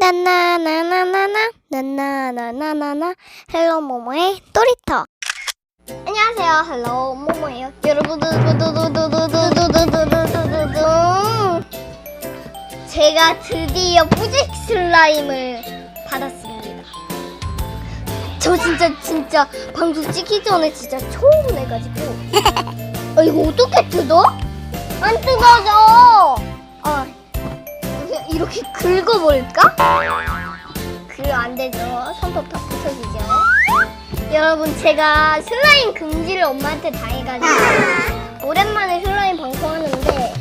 나나나나나나 나나나나나나 헬로 모모의 또리터 안녕하세요 헬로 모모예요 여러분 두두두두두두두두두두두두 제가 드디어 뿌직 슬라임을 받았습니다 저 진짜 진짜 방송 찍기 전에 진짜 처음 해가지고 어, 이거 어떻게 뜯어? 안 뜯어져 어. 이렇게 긁어볼까? 그 안되죠. 손톱 다 부서지죠. 여러분 제가 슬라임 금지를 엄마한테 당해가지고 오랜만에 슬라임 방송하는데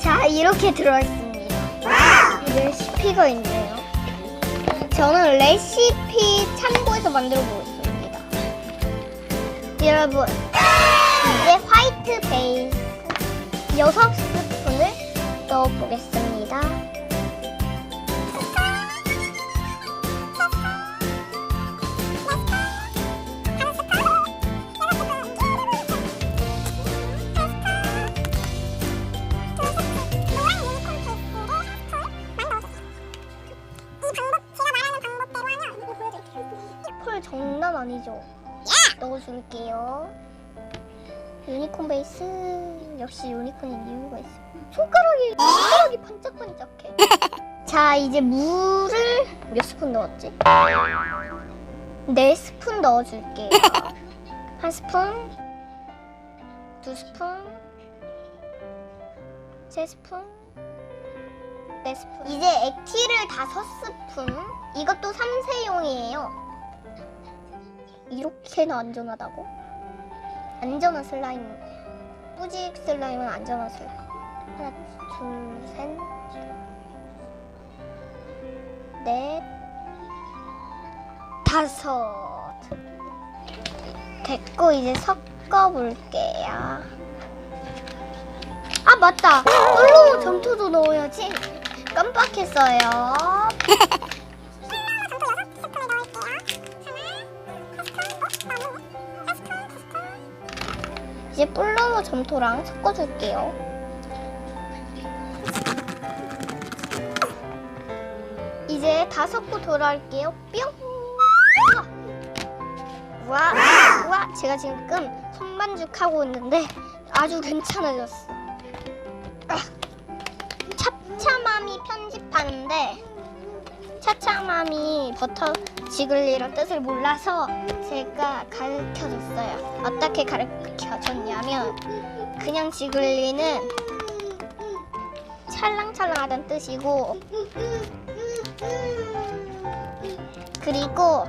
자 이렇게 들어있습니다. 레시피가 있네요. 저는 레시피 참고해서 만들어 보겠습니다. 여러분 이제 화이트 베이스 6스푼을 넣어보겠습니다. 펄 장난 아니죠? 넣어줄게요. 유니콘 베이스 역시 유니콘인 이유가 있어. 손가락이 손가락이 반짝반짝해. 자 이제 물을 몇 스푼 넣었지? 네 스푼 넣어줄게요. 한 스푼, 두 스푼, 세 스푼, 네 스푼. 이제 액티를 다섯 스푼. 이것도 삼세용이에요. 이렇게나 안전하다고? 안전한 슬라임 뿌직 슬라임은 안전한 슬라임 하나 둘 셋 넷. 다섯. 됐고 이제 섞어볼게요. 아 맞다. 홀로 점토도 넣어야지. 깜빡했어요. 이제 뿔로모 점토랑 섞어줄게요. 다 섞고 돌아올게요. 뿅! 와, 와, 제가 지금 손만죽 하고 있는데 아주 괜찮아졌어. 아, 차차맘이 편집하는데 차차맘이 버터 지글리런 뜻을 몰라서 제가 가르쳐줬어요. 어떻게 가르쳐줬냐면 그냥 지글리는 찰랑찰랑하다는 뜻이고 그리고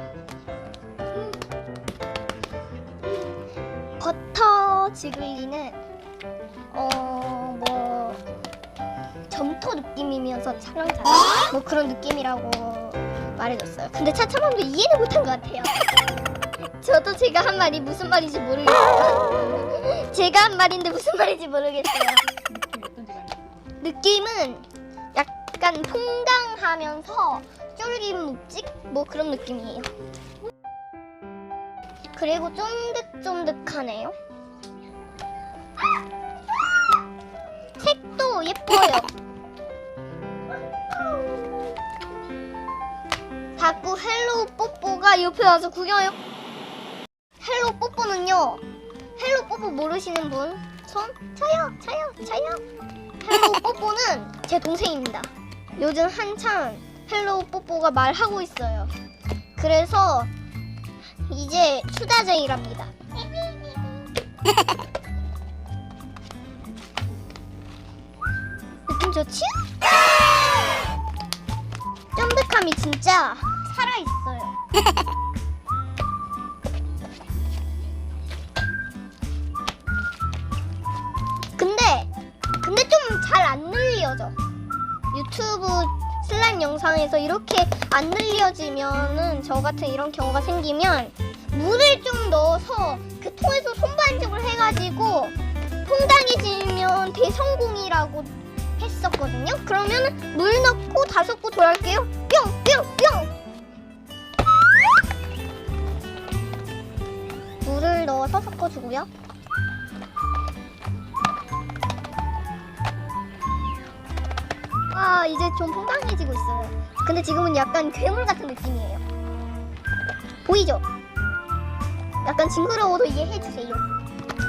버터 지글리는 어 뭐 점토 느낌이면서 찰랑찰랑 뭐 그런 느낌이라고 말해줬어요. 근데 차차맘도 이해를 못한 것 같아요. 저도 제가 한 말이 무슨 말인지 모르겠어요. 제가 한 말인데 무슨 말인지 모르겠어요. 느낌은 약간 퐁당하면서 쫄깃 묵직 뭐 그런 느낌이에요. 그리고 쫀득쫀득하네요. 색도 예뻐요. 자꾸 헬로우 뽀뽀가 옆에 와서 구경해요. 헬로우 뽀뽀는요. 헬로우 뽀뽀 모르시는 분? 손? 저요, 저요, 저요. 헬로우 뽀뽀는 제 동생입니다. 요즘 한참 헬로우 뽀뽀가 말하고 있어요. 그래서 이제 수다쟁이랍니다. 느낌 좋지? 쫀득함이 진짜 살아있어요. 근데, 근데 좀 잘 안 늘려져. 유튜브 슬라임 영상에서 이렇게 안 늘려지면은 저 같은 이런 경우가 생기면 물을 좀 넣어서 그 통에서 손반죽을 해가지고 퐁당해지면 대성공이라고 했었거든요. 그러면 물 넣고 다 섞고 돌아올게요. 뿅, 뿅, 뿅. 물을 넣어서 섞어주고요. 아와 이제 좀 풍당해지고 있어요. 근데 지금은 약간 괴물 같은 느낌이에요. 보이죠? 약간 징그러워도 이해해 주세요.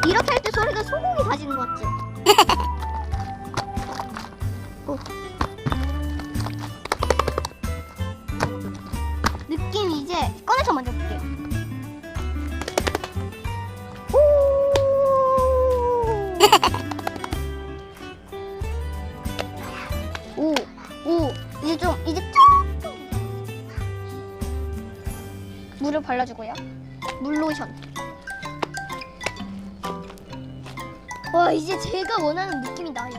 이렇게 할 때 소리가 소고기 다지는 것 같지? 오. 느낌이 이제 꺼내서 만져볼게요. 발라주고요. 물 로션. 와 이제 제가 원하는 느낌이 나요.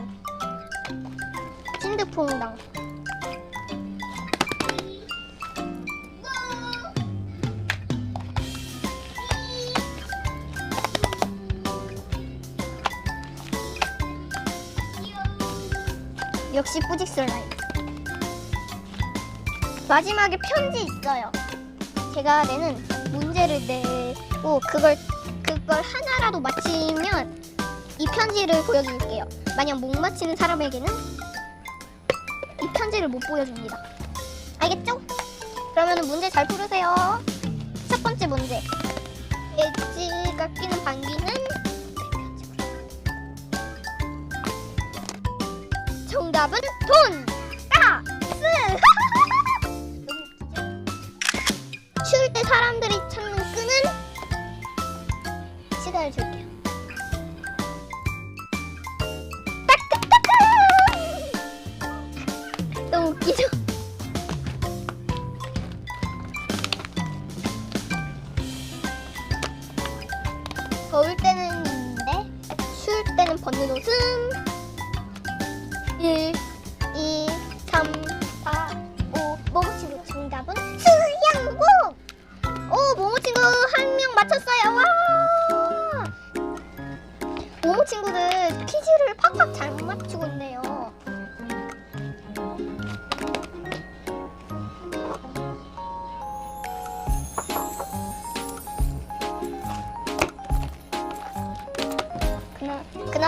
찐득퐁당. 역시 뿌직 슬라임. 마지막에 편지 있어요. 제가 내는 문제를 내고 그걸 그걸 하나라도 맞히면 이 편지를 보여줄게요. 만약 못 맞히는 사람에게는 이 편지를 못 보여줍니다. 알겠죠? 그러면 문제 잘 풀으세요. 첫 번째 문제. 엣지가 끼는 방귀는 정답은 돈! 사람들이 찾는 끈은 시간을 줄게요.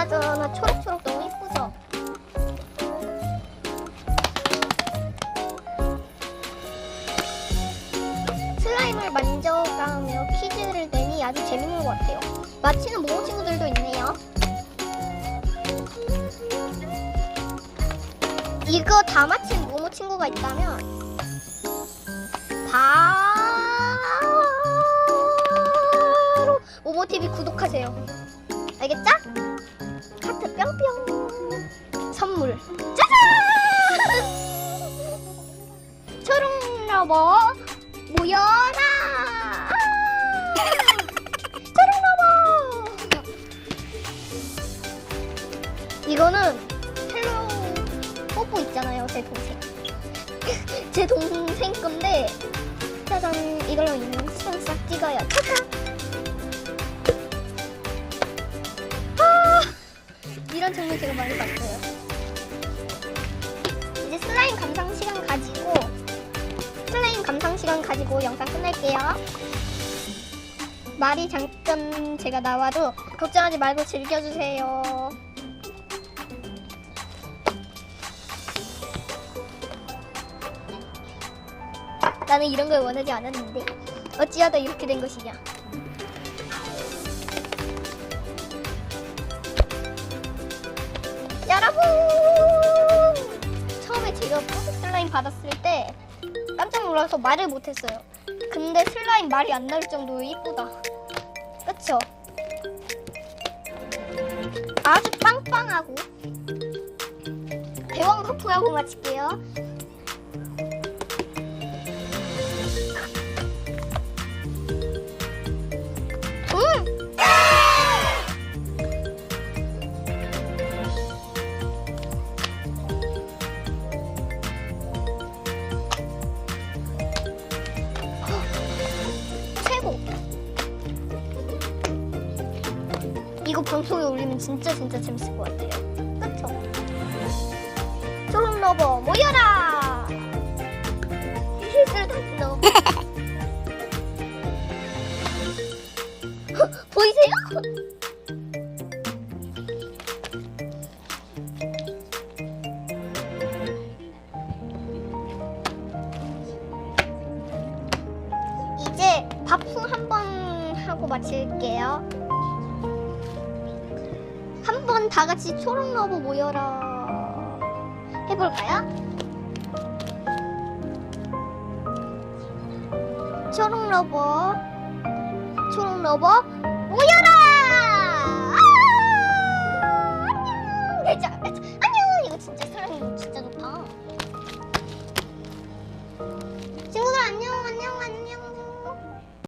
그나, 그나저나 초록초록 너무 예쁘죠? 슬라임을 만져가며 퀴즈를 내니 아주 재밌는 것 같아요. 마치는 모모 친구들도 있네요. 이거 다 마친 모모 친구가 있다면 바로 모모 TV 구독하세요. 러버 모여라! 초록 러버! 이거는 헬로 뽀뽀 있잖아요, 제 동생. 제 동생 건데 짜잔 이걸로 인생 싹 찍어요. 짜잔! 아, 이런 장면 제가 많이 봤어요. 이제 슬라임 감상 시간 가지고 슬라임 감상 시간 가지고 영상 끝낼게요. 말이 잠깐 제가 나와도 걱정하지 말고 즐겨주세요. 나는 이런 걸 원하지 않았는데 어찌하다 이렇게 된 것이냐. 여러분! 처음에 제가 포스 슬라임 받았을 때 깜짝 놀라서 말을 못했어요. 근데 슬라임 말이 안 나올 정도로 이쁘다. 그쵸? 아주 빵빵하고 대왕 거푸하고 마칠게요. 이거 방송에 올리면 진짜 진짜 재밌을 것 같아요. 그쵸? 트롤러버 모여라! 실수를 다시 넣어. 보이세요? 이제 밥솥 한번 하고 마칠게요. 다 같이 초록 러버 모여라. 해볼까요? 초록 러버, 초록 러버